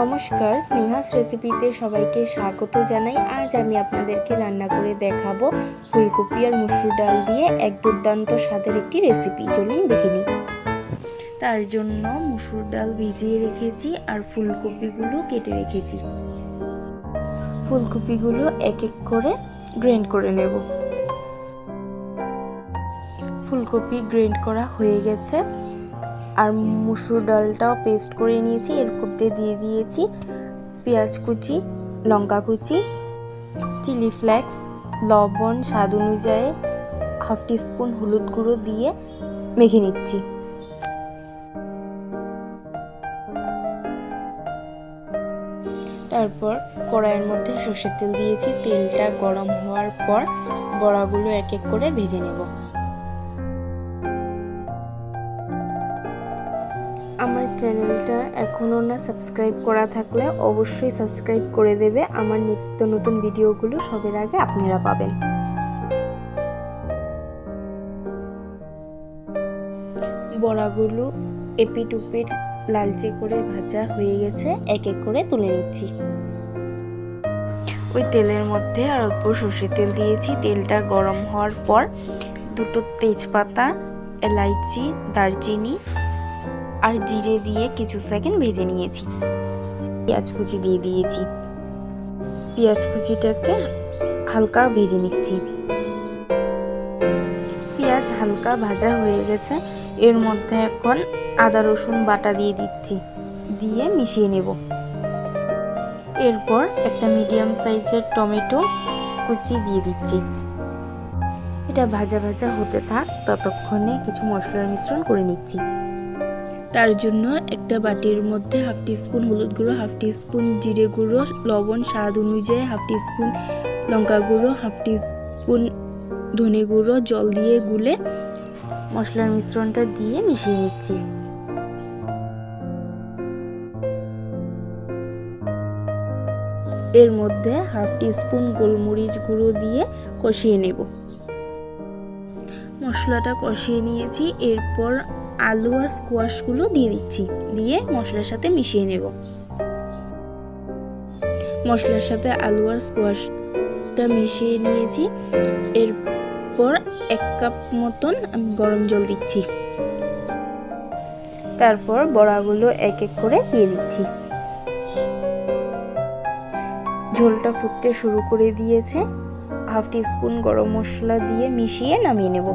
নমস্কার, স্নেহাস রেসিপিতে সবাইকে স্বাগত জানাই। আজ আমি আপনাদেরকে রান্না করে দেখাবো ফুলকপি আর মুসুর ডাল দিয়ে এক দুর্দান্ত স্বাদের একটি রেসিপি। চলুন দেখে নিই। তার জন্য মুসুর ডাল ভিজিয়ে রেখেছি আর ফুলকপিগুলো কেটে রেখেছি। ফুলকপিগুলো এক এক করে গ্রেন্ড করে নেব। ফুলকপি গ্রেন্ড করা হয়ে গেছে। আর মুসুর ডালটাও পেস্ট করে নিয়েছি। এর মধ্যে দিয়ে দিয়েছি পেঁয়াজ কুচি, লঙ্কা কুচি চিলি ফ্লেক্স লবণ, স্বাদ অনুযায়ী হাফ টিস্পুন হলুদ গুঁড়ো দিয়ে মেখে নিচ্ছি। তারপর কড়াইয়ের মধ্যে সর্ষের তেল দিয়েছি। তেলটা গরম হওয়ার পর বড়াগুলো এক এক করে ভেজে নেব। চ্যানেলটা এখনও না সাবস্ক্রাইব করা থাকলে অবশ্যই সাবস্ক্রাইব করে দেবে। আমার নিত্য নতুন ভিডিওগুলো সবের আগে আপনারা পাবেন। বড়াগুলো এপিট উপিট লালচে করে ভাজা হয়ে গেছে, এক এক করে তুলে নিচ্ছি। ওই তেলের মধ্যে আর অল্প সর্ষের তেল দিয়েছি। তেলটা গরম হওয়ার পর দুটো তেজপাতা, এলাইচি, দারচিনি আর জিরে দিয়ে কিছু সেকেন্ড ভেজে নিয়েছি। পেঁয়াজ কুচি দিয়ে দিয়েছি। পেঁয়াজ কুচিটাকে হালকা ভেজে নিচ্ছি। পেঁয়াজ হালকা ভাজা হয়ে গেছে। এর মধ্যে এখন আদা, রসুন বাটা দিয়ে দিচ্ছি। দিয়ে মিশিয়ে নেব। এরপর একটা মিডিয়াম সাইজের টমেটো কুচি দিয়ে দিচ্ছি। এটা ভাজা ভাজা হতে থাক, ততক্ষণে কিছু মশলার মিশ্রণ করে নিচ্ছি। তার জন্য একটা বাটির মধ্যে হাফ টিস্পুন হলুদ গুঁড়ো, হাফ টিস্পুন জিরে গুঁড়ো, লবণ, স্বাদ অনুযায়ী হাফ টিস্পুন লঙ্কা গুঁড়ো, হাফ টিস্পুন ধনে গুঁড়ো, জল দিয়ে গুলে মশলার মিশ্রণটা দিয়ে মিশিয়ে নিচ্ছি। এর মধ্যে হাফ টিস্পুন গোলমরিচ গুঁড়ো দিয়ে কষিয়ে নেব। মশলাটা কষিয়ে নিয়েছি, এরপর আলু আর স্কোয়াশগুলো দিয়ে দিচ্ছি। দিয়ে মশলার সাথে মিশিয়ে নেব। মশলার সাথে আলু আর স্কোয়াশটা মিশিয়ে নিয়েছি। এরপর এক কাপ মতন আমি গরম জল দিচ্ছি। তারপর বড়াগুলো এক এক করে দিয়ে দিচ্ছি। ঝোলটা ফুটতে শুরু করে দিয়েছে। হাফ টিস্পুন গরম মশলা দিয়ে মিশিয়ে নামিয়ে নেব।